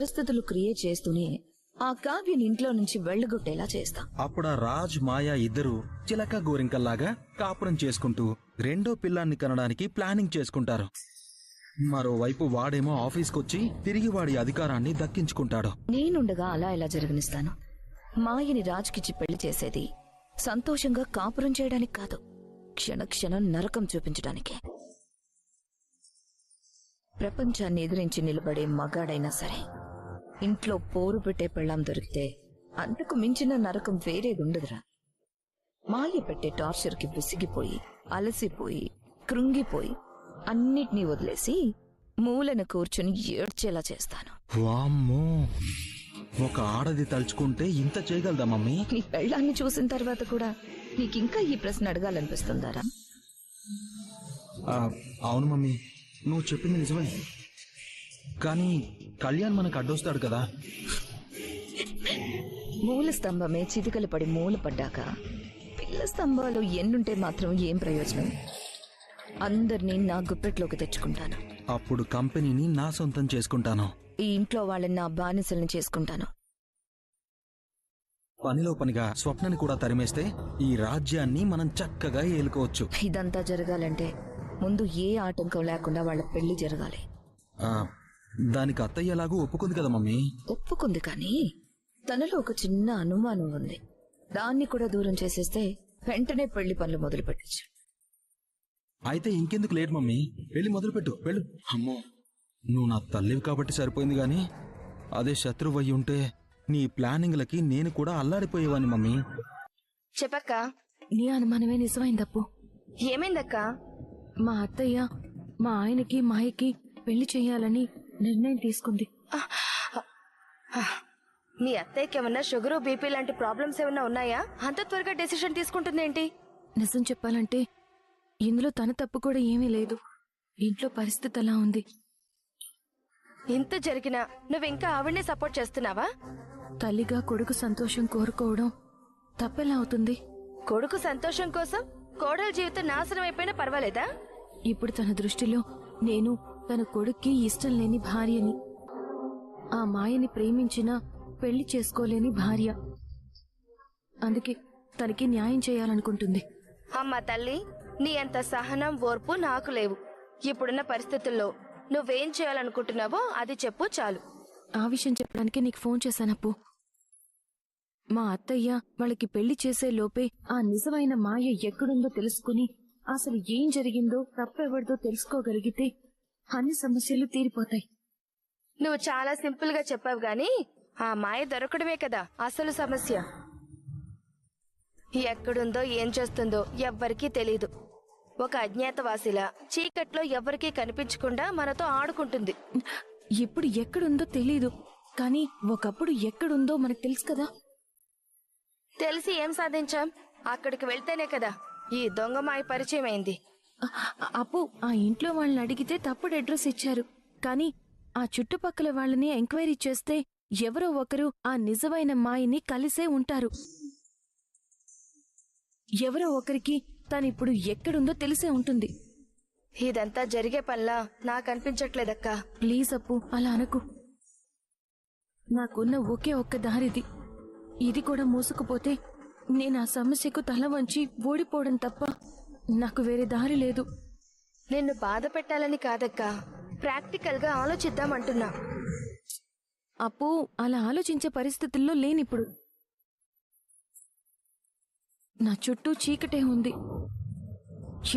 పరిస్థితులు క్రియేట్ చేస్తూనే ఆ కావ్యని ఇంట్లో నుంచి వెళ్ళగొట్టేలా చేస్తా. అప్పుడు ఆ రాజ్ మాయా ఇద్దరు చిలక గోరింకల్లాగా కాపురం చేసుకుంటూ రెండో పిల్లాన్ని కనడానికి ప్లానింగ్ చేసుకుంటారు. మరోవైపు వాడేమో ఆఫీస్కొచ్చి తిరిగి వాడి అధికారాన్ని దక్కించుకుంటాడు. నేనుండగా అలా ఎలా జరగనిస్తాను? మాయని రాజ్కిచ్చి పెళ్ళి చేసేది సంతోషంగా కాపురం చేయడానికి కాదు క్షణ క్షణం నరకం చూపించడానికే. ప్రపంచాన్ని ఎదిరించి నిలబడే మగాడైనా సరే ఇంట్లో పోరు పెట్టే పెళ్ళాం దొరికితే అంతకు మించిన నరకం వేరేది ఉండదురా మాయ పెట్టే టార్చర్కి విసిగిపోయి అలసిపోయి కృంగిపోయి అన్నిటినీ వదిలేసి మూలన కూర్చుని ఏడ్చేలా చేస్తాను. వామ్మో! ఒక ఆడది తలుచుకుంటే ఇంత చేయగలదా మమ్మీ? నీ పెళ్ళాన్ని చూసిన తర్వాత కూడా నీకింకా ఈ ప్రశ్న అడగాలనిపిస్తుందారా? అవును మమ్మీ. నువ్వు చెప్పింది నిజమే. కానీ కళ్యాణ్ మనకు అడ్డొస్తాడు కదా. మూల స్తంభమే చితికలు పడి మూల పడ్డాక పిల్ల స్తంభాలు ఎన్నుంటే మాత్రం ఏం ప్రయోజనం? అందరినీ నా గుప్పెట్లోకి తెచ్చుకుంటాను. అప్పుడు కంపెనీని నా సొంతం చేసుకుంటాను. ఈ ఇంట్లో వాళ్ళని నా బానిసల్ని చేసుకుంటాను. పనిలో పనిగా స్వప్నని కూడా తరిమేస్తే ఈ రాజ్యాన్ని మనం చక్కగా ఏలుకోవచ్చు. ఇదంతా జరగాలంటే ముందు ఏ ఆటంకం లేకుండా వాళ్ళ పెళ్ళి జరగాలి. ఆ, దానికి అత్తయ్య ఎలాగూ ఒప్పుకుంది కదా మమ్మీ? ఒప్పుకుంది కానీ తనలో ఒక చిన్న అనుమానం ఉంది. దాన్ని కూడా దూరం చేసేస్తే వెంటనే పెళ్ళి పనులు మొదలు పెట్టచ్చు అయితే ఇంకెందుకు లేట్ మమ్మీ? వెళ్ళి మొదలుపెట్టు వెళ్ళు. అమ్మో. నువ్వు నా తల్లివి కాబట్టి సరిపోయింది గాని అదే శత్రువు అయి ఉంటే నీ ప్లానింగ్లకి నేను కూడా అల్లాడిపోయేవాని మమ్మీ. చెప్పక్క. నీ అనుమానమే నిజమైందప్పు ఏమైందక్క? మా అత్తయ్య మా ఆయనకి మాయకి పెళ్ళి చేయాలని నిర్ణయం తీసుకుంది. మీ అత్తయ్యకి ఏమన్నా షుగర్ బీపీ లాంటి ప్రాబ్లమ్స్ ఏమన్నా ఉన్నాయా? అంత త్వరగా డెసిషన్ తీసుకుంటుంది ఏంటి నిజం చెప్పాలంటే ఇందులో తన తప్పు కూడా ఏమీ లేదు. ఇంట్లో పరిస్థితి అలా ఉంది. ఇంత జరిగినా నువ్వు ఇంకా ఆవిడ్నే సపోర్ట్ చేస్తున్నావా? తల్లిగా కొడుకు సంతోషం కోరుకోవడం తప్పెలా అవుతుంది. కొడుకు సంతోషం కోసం కోడల జీవితం నాశనం అయిపోయినా పర్వాలేదా? ఇప్పుడు తన దృష్టిలో నేను తన కొడుక్కి ఇష్టం లేని భార్యని. ఆ మాయని ప్రేమించిన పెళ్ళి చేసుకోలేని భార్య. అందుకే తనకి న్యాయం చేయాలనుకుంటుంది. అమ్మ తల్లి నీ అంత సహనం ఓర్పు నాకు లేవు. ఇప్పుడున్న పరిస్థితుల్లో నువ్వేం చేయాలనుకుంటున్నావో అది చెప్పు చాలు. ఆ విషయం చెప్పడానికి నీకు ఫోన్ చేశానప్పు మా అత్తయ్య వాళ్ళకి పెళ్ళి చేసే లోపే ఆ నిజమైన మాయ ఎక్కడుందో తెలుసుకుని అసలు ఏం జరిగిందో తప్పెవరిదో తెలుసుకోగలిగితే అన్ని సమస్యలు తీరిపోతాయి. నువ్వు చాలా సింపుల్గా చెప్పావు గాని ఆ మాయ దొరకడమే కదా అసలు సమస్య. ఎక్కడుందో ఏం చేస్తుందో ఎవ్వరికీ తెలీదు. ఒక అజ్ఞాతవాసిలా చీకట్లో ఎవ్వరికీ కనిపించకుండా మనతో ఆడుకుంటుంది. ఇప్పుడు ఎక్కడుందో తెలీదు కానీ ఒకప్పుడు ఎక్కడుందో మనకు తెలుసు కదా. తెలిసి ఏం సాధించాం? అక్కడికి వెళ్తేనే కదా ఈ దొంగ మాయ పరిచయం అయింది అప్పు ఆ ఇంట్లో వాళ్ళని అడిగితే తప్పుడు అడ్రస్ ఇచ్చారు. కానీ ఆ చుట్టుపక్కల వాళ్ళని ఎంక్వైరీ చేస్తే ఎవరో ఒకరు ఆ నిజమైన మాయని కలిసే ఉంటారు. ఎవరో ఒకరికి తనిప్పుడు ఎక్కడుందో తెలిసే ఉంటుంది. ఇదంతా జరిగే పనిలా నాకు అనిపించట్లేదక్కా. ప్లీజ్ అప్పు అలా అనకు. నాకున్న ఒకే ఒక్క దారిది. ఇది కూడా మూసుకుపోతే నేను ఆ సమస్యకు తల వంచి ఓడిపోవడం తప్ప నాకు వేరే దారి లేదు. నిన్ను బాధ పెట్టాలని కాదక్కా. ప్రాక్టికల్గా ఆలోచిద్దామంటున్నా అప్పు అలా ఆలోచించే పరిస్థితుల్లో లేనిప్పుడు. నా చుట్టూ చీకటే ఉంది.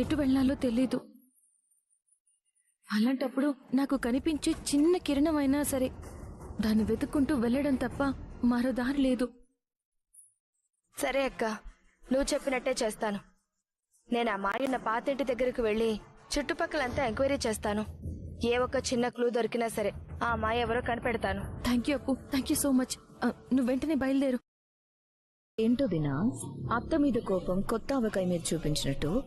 ఎటు వెళ్ళాలో తెలీదు. అలాంటప్పుడు నాకు కనిపించే చిన్న కిరణమైనా సరే దాన్ని వెతుక్కుంటూ వెళ్ళడం తప్ప మరో దారి లేదు. సరే అక్క. నువ్వు చెప్పినట్టే చేస్తాను. నేను ఆ మాయున్న పాతింటి దగ్గరకు వెళ్ళి చుట్టుపక్కలంతా ఎంక్వైరీ చేస్తాను. ఏ ఒక్క చిన్న క్లూ దొరికినా సరే ఆ మాయ ఎవరో కనిపెడతాను. Thank you Appu. Thank you so much. నువ్వు వెంటనే బయలుదేరు. ఏంటో దినా అత్త మీద కోపం కొత్త ఆవకాయ మీద చూపించినట్టు.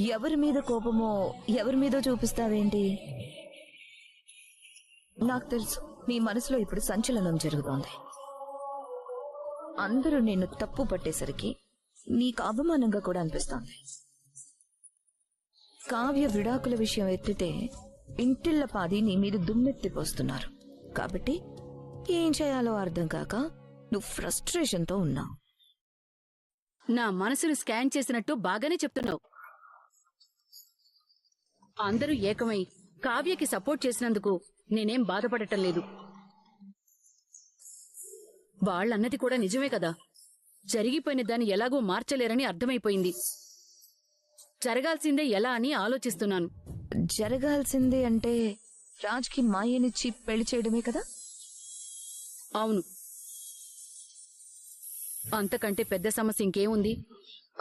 ఎవరి మీద కోపమో ఎవరి మీదో చూపిస్తావేంటి? నాకు తెలుసు నీ మనసులో ఇప్పుడు సంచలనం జరుగుతోంది. అందరూ నిన్ను తప్పు పట్టేసరికి నీకు అవమానంగా కూడా అనిపిస్తోంది. కావ్య విడాకుల విషయం ఎత్తితే ఇంటిళ్ళ పాది నీ మీద దుమ్మెత్తిపోస్తున్నారు కాబట్టి ఏం చేయాలో అర్థం కాక నువ్వు ఫ్రస్ట్రేషన్తో ఉన్నావు. నా మనసును స్కాన్ చేసినట్టు బాగానే చెప్తున్నావు. అందరూ ఏకమై కావ్యకి సపోర్ట్ చేసినందుకు నేనేం బాధపడటం లేదు. వాళ్ళన్నది కూడా నిజమే కదా. జరిగిపోయిన దాన్ని ఎలాగో మార్చలేరని అర్థమైపోయింది. జరగాల్సిందే ఎలా అని ఆలోచిస్తున్నాను. జరగాల్సిందే అంటే రాజ్కి మాయనిచ్చి పెళ్ళి చేయడమే కదా? అవును. అంతకంటే పెద్ద సమస్య ఇంకేముంది?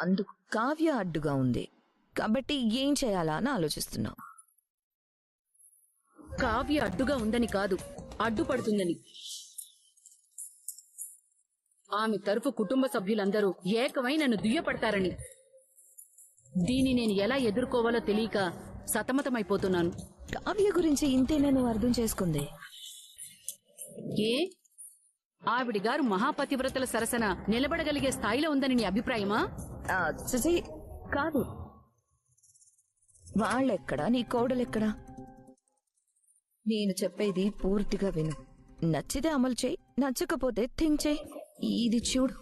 అందుకు కావ్య అడ్డుగా ఉంది. కాబట్టి ఏం చేయాలా అని ఆలోచిస్తున్నావు కావ్య అడ్డుగా ఉందని కాదు అడ్డుపడుతుందని. ఆమె తరఫు కుటుంబ సభ్యులందరూ ఏకమై నన్ను దుయ్యపడతారని. దీన్ని నేను ఎలా ఎదుర్కోవాలో తెలియక సతమతమైపోతున్నాను. కావ్య గురించి ఇంతేనా నువ్వు అర్థం చేసుకుంది? ఏ? ఆవిడి గారు మహాపతివ్రతల సరసన నిలబడగలిగే స్థాయిలో ఉందని నీ అభిప్రాయమా? ఆ, చిచి, కాదు. వాళ్ళెక్కడా? నీ కోడలెక్కడా? నేను చెప్పేది పూర్తిగా విను. నచ్చితే అమలు చేయి నచ్చకపోతే థింక్ చేయి. ఇది చూడు.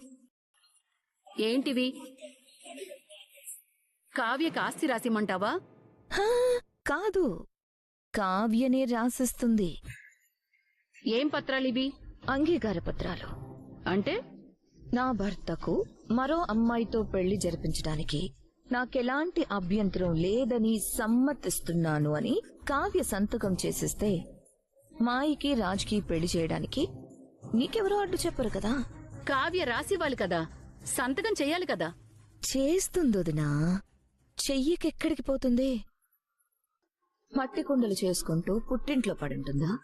ఏంటివి? కావ్యకి ఆస్తి రాసిమంటావా కాదు. కావ్యనే రాసిస్తుంది. ఏం పత్రాలివి అంగీకార పత్రాలు. అంటే? నా భర్తకు మరో అమ్మాయితో పెళ్ళి జరిపించడానికి నాకెలాంటి అభ్యంతరం లేదని సమ్మతిస్తున్నాను అని కావ్య సంతకం చేసిస్తే మాయికి రాజ్కి పెళ్ళి చేయడానికి నీకెవరో అడ్డు చెప్పరు కదా. కావ్య రాసివ్వాలి కదా. సంతకం చెయ్యాలి కదా. చేస్తుందొదినా. చెయ్యికెక్కడికి పోతుంది? మట్టి కుండలు చేసుకుంటూ పుట్టింట్లో పడుంటుందా?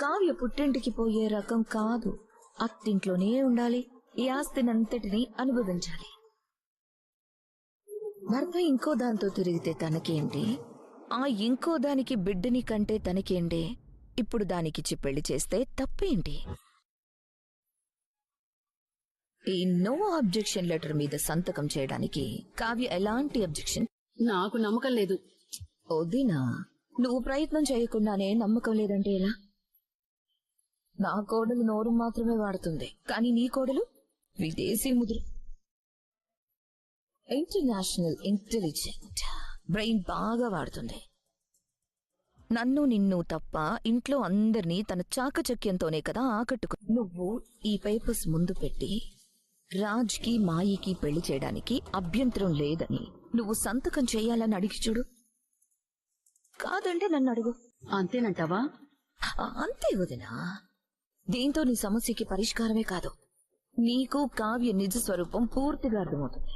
కావ్య పుట్టింటికి పోయే రకం కాదు. అత్తింట్లోనే ఉండాలి. ఈ ఆస్తినంతటిని అనుభవించాలి. భర్త ఇంకో దాంతో తిరిగితే తనకేంటి? ఆ ఇంకో దానికి బిడ్డని కంటే తనకేంటి? ఇప్పుడు దానికిచ్చి పెళ్ళి చేస్తే తప్పేంటి? ఈ నో అబ్జెక్షన్ లెటర్ మీద సంతకం చేయడానికి కావ్య ఎలాంటి అబ్జెక్షన్? నాకు నమ్మకం లేదు. వదినా నువ్వు ప్రయత్నం చేయకుండానే నమ్మకం లేదంటే ఎలా? నా కోడలు నోరు మాత్రమే వాడుతుంది కానీ నీ కోడలు విదేశీ ముద్ర. ఇంటర్నేషనల్ ఇంటెలిజెంట్ బ్రెయిన్ బాగా వాడుతుంది. నన్ను నిన్ను తప్ప ఇంట్లో అందరినీ తన చాకచక్యంతోనే కదా ఆకట్టుకు. నువ్వు ఈ పేపర్స్ ముందు పెట్టి రాజ్కి మాయికి పెళ్ళి చేయడానికి అభ్యంతరం లేదని నువ్వు సంతకం చేయాలని అడిగి చూడు. కాదంటే నన్ను అడుగు. అంతేనంటావా? అంతే వదినా. దీంతో నీ సమస్యకి పరిష్కారమే కాదు. నీకు కావ్య నిజ స్వరూపం పూర్తిగా అర్థమవుతుంది.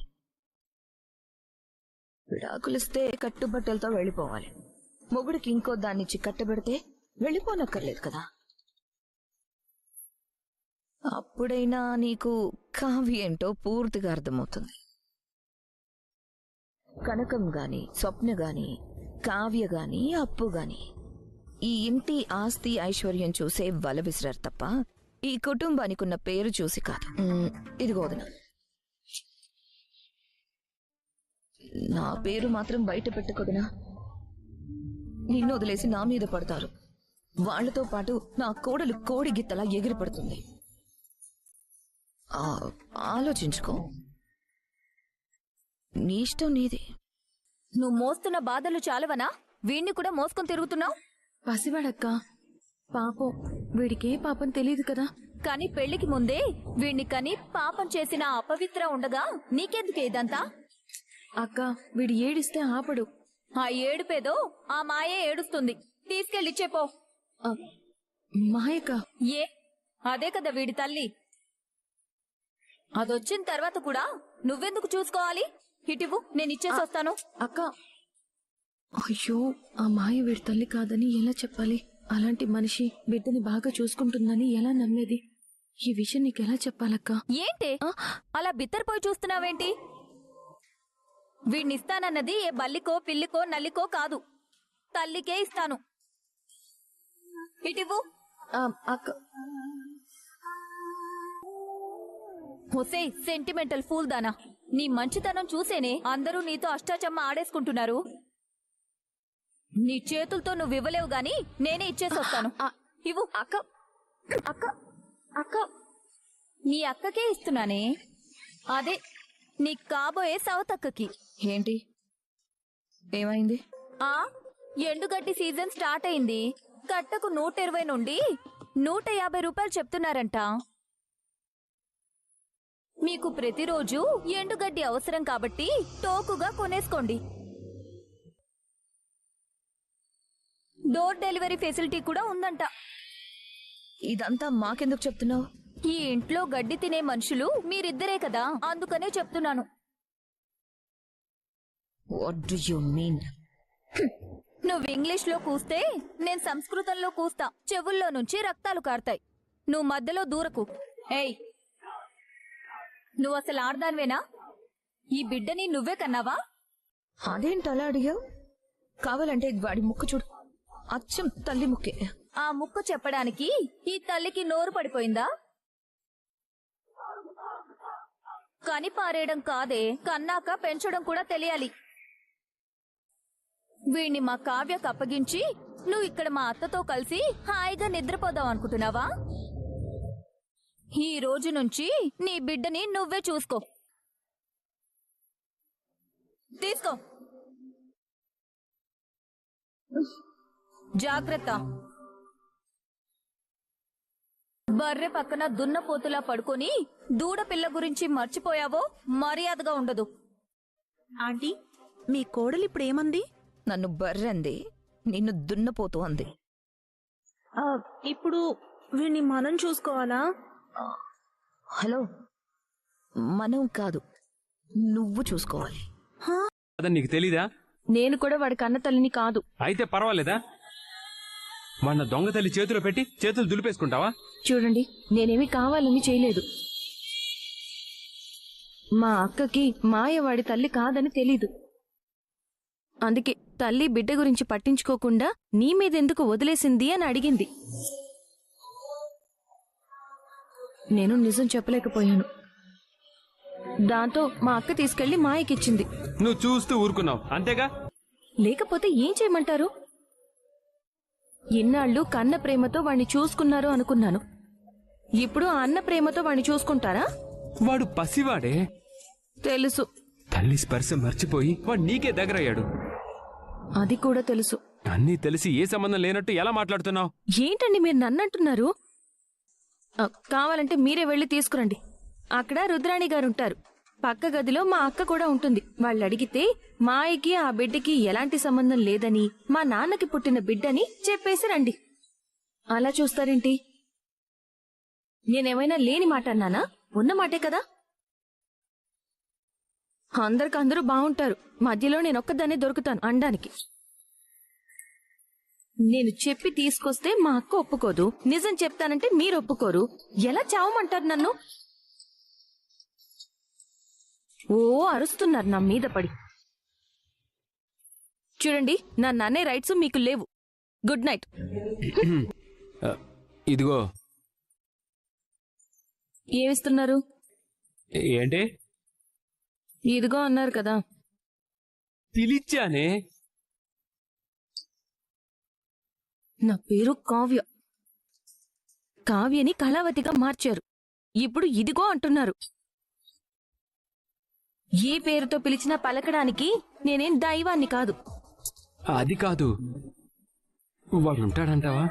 విడాకులిస్తే కట్టుబట్టలతో వెళ్ళిపోవాలి. మొగుడికి ఇంకో దాన్నిచ్చి కట్టబెడితే వెళ్ళిపోనక్కర్లేదు కదా. అప్పుడైనా నీకు కావ్య ఏంటో పూర్తిగా అర్థమవుతుంది. కనకం గాని స్వప్న గాని కావ్య గాని అప్పు గాని ఈ ఇంటి ఆస్తి ఐశ్వర్యం చూసే వల విసిరారు తప్ప ఈ కుటుంబానికి ఉన్న పేరు చూసి కాదు. మ్, నా పేరు మాత్రం బయట పెట్టుకోదనా నిన్ను వదిలేసి నా మీద పడతారు. వాళ్ళతో పాటు నా కోడలు కోడి గిత్తలా ఎగిరి పడుతుంది ఆలోచించుకో. నీ ఇష్టం నీది. నువ్వు మోస్తున్న బాధలు చాలవనా? వీణ్ణి కూడా మోసుకొని తిరుగుతున్నావు? పసివాడక్క. పాపం. వీడికే పాపం తెలియదు కదా. కానీ పెళ్ళికి ముందే వీణ్ణి కని పాపం చేసిన అపవిత్ర ఉండగా నీకెందుకే ఇదంతా? అక్క వీడు ఏడిస్తే ఆపడు. ఆ ఏడుపేదో ఆ మాయే ఏడుస్తుంది. తీసుకెళ్ళిచ్చేపో మాయక ఏ? అదే కదా వీడి తల్లి. అదొచ్చిన తర్వాత కూడా నువ్వెందుకు చూసుకోవాలి? ఇటివు నేను ఇచ్చేసి వస్తాను. అక్క. అయ్యో ఆ మాయ వీడి తల్లి కాదని ఎలా చెప్పాలి? అలాంటి మనిషి బిడ్డని బాగా చూసుకుంటుందని ఎలా నమ్మేది? ఈ విషయం నీకెలా చెప్పాలక్క? ఏంటి? అలా బిత్తరపోయి చూస్తున్నావేంటి? వీడినిస్తానన్నది ఏ బల్లికో పిల్లికో నల్లికో కాదు. తల్లికే ఇస్తాను. ఇటివు అక్క. హొసే సెంటిమెంటల్ ఫూల్ దానా. నీ మంచితనం చూసేనే అందరూ నీతో అష్టాచమ్మ ఆడేసుకుంటున్నారు. నీ చేతులతో నువ్వు ఇవ్వలేవు గాని నేనే ఇచ్చేసి వస్తాను ఆ, ఇవ్వు అక్క. అక్క అక్క. నీ అక్కకే ఇస్తున్నానే. అదే నీ కాబోయే సవతక్కకి. ఏంటి? ఏమైంది? ఆ ఎండుగడ్డి సీజన్ స్టార్ట్ అయింది. కట్టకు నూట ఇరవై నుండి నూట యాభై రూపాయలు చెప్తున్నారంట. మీకు ప్రతిరోజు ఎండుగడ్డి అవసరం కాబట్టి టోకుగా కొనేసుకోండి. డోర్ డెలివరీ ఫెసిలిటీ కూడా ఉందంట. ఇదంతా మాకెందుకు చెప్తున్నావు? ఈ ఇంట్లో గడ్డి తినే మనుషులు మీరిద్దరే కదా అందుకనే చెప్తున్నాను. వాట్ డు యు మీన్ నువ్వు ఇంగ్లీష్లో కూస్తే నేను సంస్కృతంలో కూస్తా. చెవుల్లో నుంచి రక్తాలు కారుతాయి. నువ్వు మధ్యలో దూరకు. ఏయ్ నువ్వు అసలు ఆడదానివేనా? ఈ బిడ్డని నువ్వే కన్నావా? అదేంటి అలా అడిగావు? కావాలంటే వాడి ముక్కు చూడు. అచ్చం తల్లి ముక్కే. ఆ ముక్క చెప్పడానికి ఈ తల్లికి నోరు పడిపోయిందా? కని పారేయడం కాదే కన్నాక పెంచడం కూడా తెలియాలి. వీణ్ణి మా కావ్యకు అప్పగించి నువ్వు ఇక్కడ మా అత్తతో కలిసి హాయిగా నిద్రపోదాం అనుకుంటున్నావా? ఈ రోజు నుంచి నీ బిడ్డని నువ్వే చూసుకో. తీసుకో. జాగ్రత్త. బర్రె పక్కన దున్నపోతులా పడుకొని దూడ పిల్ల గురించి మర్చిపోయావో మర్యాదగా ఉండదు. ఆంటీ మీ కోడలు ఇప్పుడు ఏమంది? నన్ను బర్రంది నిన్ను దున్నపోతూ అంది. ఆ, ఇప్పుడు వీడిని మనం చూసుకోవాలా? హలో. మనం కాదు. నువ్వు చూసుకోవాలి. అదని నీకు తెలీదా? నేను కూడా వాడి కన్న తల్లిని కాదు. అయితే పర్వాలేదా? మన దొంగ తల్లి చేతిలో పెట్టి చేతులు దులిపేసుకుంటావా? చూడండి నేనేమి కావాలని చేయలేదు. మా అక్కకి మాయ వాడి తల్లి కాదని తెలీదు. అందుకే తల్లి బిడ్డ గురించి పట్టించుకోకుండా నీ మీదెందుకు వదిలేసింది అని అడిగింది. నేను నిజం చెప్పలేకపోయాను. దాంతో మా అక్క తీసుకెళ్ళి మాయకిచ్చింది. నువ్వు చూస్తూ ఊరుకున్నావు. అంతేగా? లేకపోతే ఏం చేయమంటారు? ఇన్నాళ్ళు కన్న ప్రేమతో వాణ్ణి చూసుకున్నారు అనుకున్నాను. ఇప్పుడు ఆ అన్న ప్రేమతో వాణ్ణి చూసుకుంటారా? వాడు పసివాడే. తెలుసు. తల్లి స్పర్శ మర్చిపోయి వాడు నీకే దగ్గరయ్యాడు. అది కూడా తెలుసు. అన్నీ తెలిసి ఏ సంబంధం లేనట్టు ఎలా మాట్లాడుతున్నావు? ఏంటండి మీరు నన్నంటున్నారు? కావాలంటే మీరే వెళ్ళి తీసుకురండి. అక్కడ రుద్రాణి గారు ఉంటారు పక్క గదిలో మా అక్క కూడా ఉంటుంది. వాళ్ళు అడిగితే మాయకి ఆ బిడ్డకి ఎలాంటి సంబంధం లేదని మా నాన్నకి పుట్టిన బిడ్డని చెప్పేసి రండి. అలా చూస్తారేంటి? నేనేమైనా లేని మాట అన్నానా? ఉన్న మాటే కదా? అందరికందరూ బాగుంటారు మధ్యలో నేనొక్కదాన్నే దొరుకుతాను అనడానికి నేను చెప్పి తీసుకొస్తే మా అక్క ఒప్పుకోదు. నిజం చెప్తానంటే మీరు ఒప్పుకోరు. ఎలా చావమంటారు నన్ను? ఓ అరుస్తున్నారు నా మీద పడి. చూడండి నా నన్నే రైట్స్ మీకు లేవు. Good night. ఇదిగో. ఏమిస్తున్నారు? ఏంటి? ఇదిగో అన్నారు కదా. పిలిచానే. నా పేరు కావ్య. కావ్యని కళావతిగా మార్చారు. ఇప్పుడు ఇదిగో అంటున్నారు. ఏ పేరుతో పిలిచినా పలకడానికి నేనేం దైవాన్ని కాదు. అది కాదు. వాడు ఉంటాడంటావా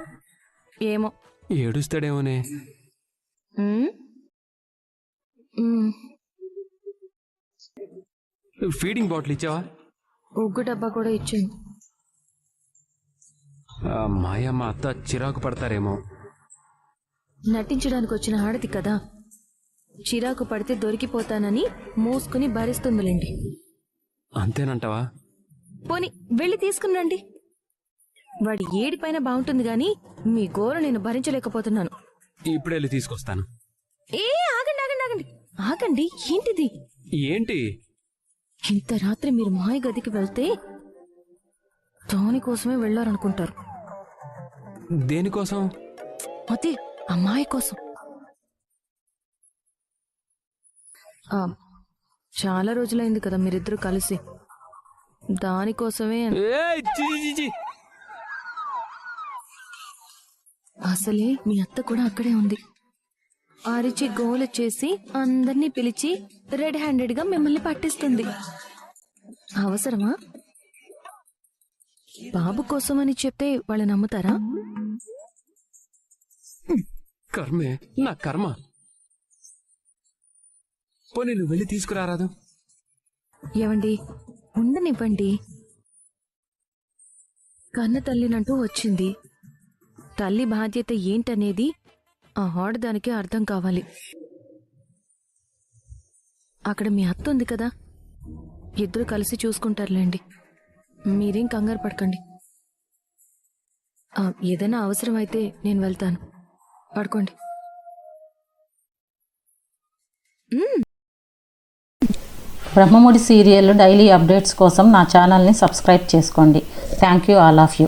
ఏమో. ఏడుస్తాడేమోనే. ఉమ్? ఉమ్, ఫీడింగ్ బాటిల్ ఇచ్చావా? ఉగ్గు డబ్బా కూడా ఇచ్చింది మాయా మా అత్త చిరాకు పడతారేమో. నటించడానికి వచ్చిన ఆడది కదా. చిరాకు పడితే దొరికిపోతానని మోసుకుని భరిస్తుందిలేండి. అంతేనంటావా? పోని వెళ్ళి తీసుకుని వాడి ఏడిపైన బాగుంటుంది గాని మీ గోర నేను భరించలేకపోతున్నాను. ఇప్పుడే వెళ్ళి తీసుకొస్తాను. ఏ ఆగండి ఆగండి ఆగండి. ఆగండి ఏంటిది? ఏంటి? ఇంత రాత్రి మీరు మాయ గదికి వెళ్తే దానికోసమే వెళ్ళారనుకుంటారు. దేనికోసం? అదే అమ్మాయి కోసం. ఆ, చాలా రోజులైంది కదా మీరిద్దరు కలిసి. దానికోసమే ఏయ్, చి, చి, చి. అసలే మీ అత్త కూడా అక్కడే ఉంది. ఆరిచి గోల చేసి అందరినీ పిలిచి రెడ్ హ్యాండెడ్గా మిమ్మల్ని పట్టిస్తుంది. అవసరమా? బాబు కోసమని చెప్తే వాళ్ళు నమ్ముతారా? కర్మే నా కర్మ. పోనీ నువ్వు వెళ్ళి తీసుకురారాదు ఏవండి? ఉండనివ్వండి. కన్న తల్లినంటూ వచ్చింది. తల్లి బాధ్యత ఏంటనేది ఆ ఆడదానికి అర్థం కావాలి. అక్కడ మీ అత్త ఉంది కదా? ఇద్దరు కలిసి చూసుకుంటారులేండి. మీరేం కంగారు పడకండి. ఏదైనా అవసరమైతే నేను వెళ్తాను. పడుకోండి బ్రహ్మముడి సీరియల్ డైలీ అప్డేట్స్ కోసం నా ఛానల్ని సబ్స్క్రైబ్ చేసుకోండి. Thank you all of you.